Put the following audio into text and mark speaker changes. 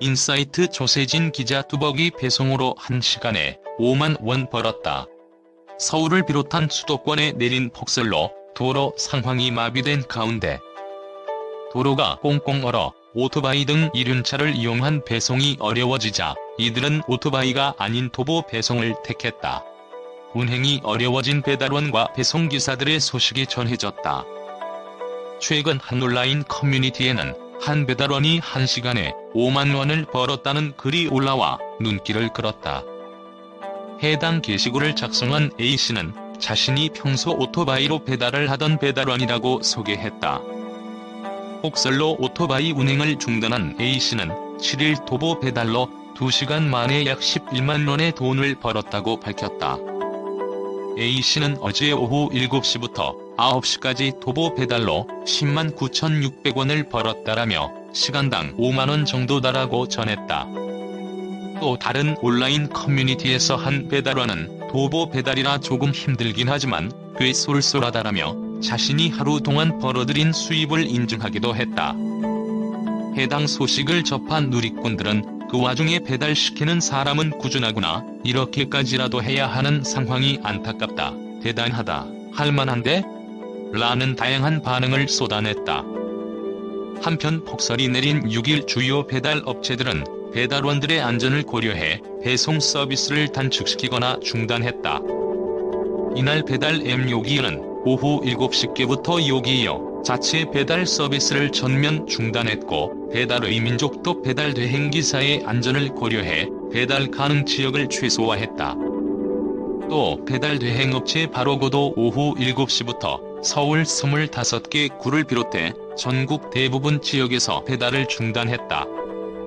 Speaker 1: 인사이트 조세진 기자 두벅이 배송으로 1시간에 5만 원 벌었다. 서울을 비롯한 수도권에 내린 폭설로 도로 상황이 마비된 가운데 도로가 꽁꽁 얼어 오토바이 등 이륜차를 이용한 배송이 어려워지자 이들은 오토바이가 아닌 도보 배송을 택했다. 운행이 어려워진 배달원과 배송기사들의 소식이 전해졌다. 최근 한 온라인 커뮤니티에는 한 배달원이 1시간에 5만 원을 벌었다는 글이 올라와 눈길을 끌었다. 해당 게시글을 작성한 A씨는 자신이 평소 오토바이로 배달을 하던 배달원이라고 소개했다. 폭설로 오토바이 운행을 중단한 A씨는 7일 도보 배달로 2시간 만에 약 11만 원의 돈을 벌었다고 밝혔다. A씨는 어제 오후 7시부터 9시까지 도보 배달로 10만 9,600원을 벌었다라며 시간당 5만원 정도다라고 전했다. 또 다른 온라인 커뮤니티에서 한 배달원은 도보 배달이라 조금 힘들긴 하지만 꽤 쏠쏠하다라며 자신이 하루 동안 벌어들인 수입을 인증하기도 했다. 해당 소식을 접한 누리꾼들은 그 와중에 배달시키는 사람은 꾸준하구나, 이렇게까지라도 해야 하는 상황이 안타깝다, 대단하다, 할만한데? 라는 다양한 반응을 쏟아냈다. 한편 폭설이 내린 6일 주요 배달 업체들은 배달원들의 안전을 고려해 배송 서비스를 단축시키거나 중단했다. 이날 배달 앱 요기는 오후 7시께부터 요기이어 자체 배달 서비스를 전면 중단했고 배달의 민족도 배달 대행기사의 안전을 고려해 배달 가능 지역을 최소화했다. 또 배달 대행업체 바로고도 오후 7시부터 서울 25개 구를 비롯해 전국 대부분 지역에서 배달을 중단했다.